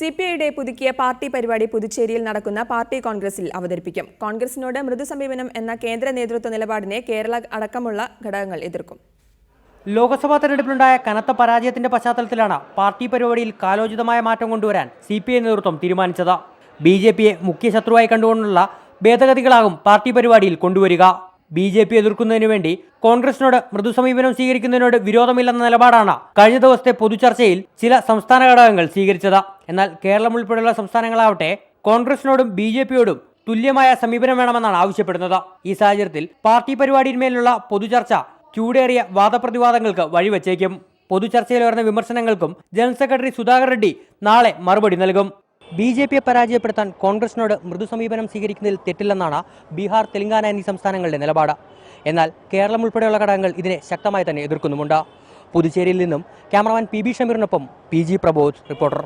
C P ഐയുടെ പുതുക്കിയ party പരിപാടി പുതുച്ചേരിയിൽ നടക്കുന്ന പാർട്ടി കോൺഗ്രസിൽ അവതരിപ്പിക്കും. കോൺഗ്രസിനോട് മൃദുസമീപനം എന്ന കേന്ദ്ര നേതൃത്വ നിലപാടിനെ കേരള അടക്കമുള്ള ഘടകങ്ങൾ എതിർക്കും. ലോക്സഭാ തെരഞ്ഞെടുപ്പിലുണ്ടായ കനത്ത പരാജയത്തിന്റെ പശ്ചാത്തലത്തിലാണ് പാർട്ടി പരിപാടിയിൽ കാലോചിതമായ മാറ്റം കൊണ്ടുവരാൻ സി പി ഐ നേതൃത്വം തീരുമാനിച്ചത്. ബി ജെ പിയെ മുഖ്യ ശത്രുവായി കണ്ടുകൊണ്ടുള്ള ഭേദഗതികളാകും പാർട്ടി പരിപാടിയിൽ കൊണ്ടുവരിക. ബി ജെ പി എതിർക്കുന്നതിനു വേണ്ടി കോൺഗ്രസിനോട് മൃദു സമീപനം സ്വീകരിക്കുന്നതിനോട് വിരോധമില്ലെന്ന നിലപാടാണ് കഴിഞ്ഞ ദിവസത്തെ പൊതുചർച്ചയിൽ ചില സംസ്ഥാന ഘടകങ്ങൾ സ്വീകരിച്ചത്. എന്നാൽ കേരളം ഉൾപ്പെടെയുള്ള സംസ്ഥാനങ്ങളാവട്ടെ കോൺഗ്രസിനോടും ബി ജെ പിയോടും തുല്യമായ സമീപനം വേണമെന്നാണ് ആവശ്യപ്പെടുന്നത്. ഈ സാഹചര്യത്തിൽ പാർട്ടി പരിപാടിയിന്മേലുള്ള പൊതുചർച്ച ചൂടേറിയ വാദപ്രതിവാദങ്ങൾക്ക് വഴിവെച്ചേക്കും. പൊതുചർച്ചയിൽ ഉയർന്ന വിമർശനങ്ങൾക്കും ജനറൽ സെക്രട്ടറി സുധാകർ റെഡ്ഡി നാളെ മറുപടി നൽകും. ബി ജെ പിയെ പരാജയപ്പെടുത്താൻ കോൺഗ്രസിനോട് മൃദു സമീപനം സ്വീകരിക്കുന്നതിൽ തെറ്റില്ലെന്നാണ് ബീഹാർ തെലങ്കാന എന്നീ സംസ്ഥാനങ്ങളുടെ നിലപാട്. എന്നാൽ കേരളം ഉൾപ്പെടെയുള്ള ഘടകങ്ങൾ ഇതിനെ ശക്തമായി തന്നെ എതിർക്കുന്നുമുണ്ട്. പുതുച്ചേരിയിൽ നിന്നും ക്യാമറമാൻ പി ബി ഷമീറിനൊപ്പം പി ജി പ്രബോധ് റിപ്പോർട്ടർ.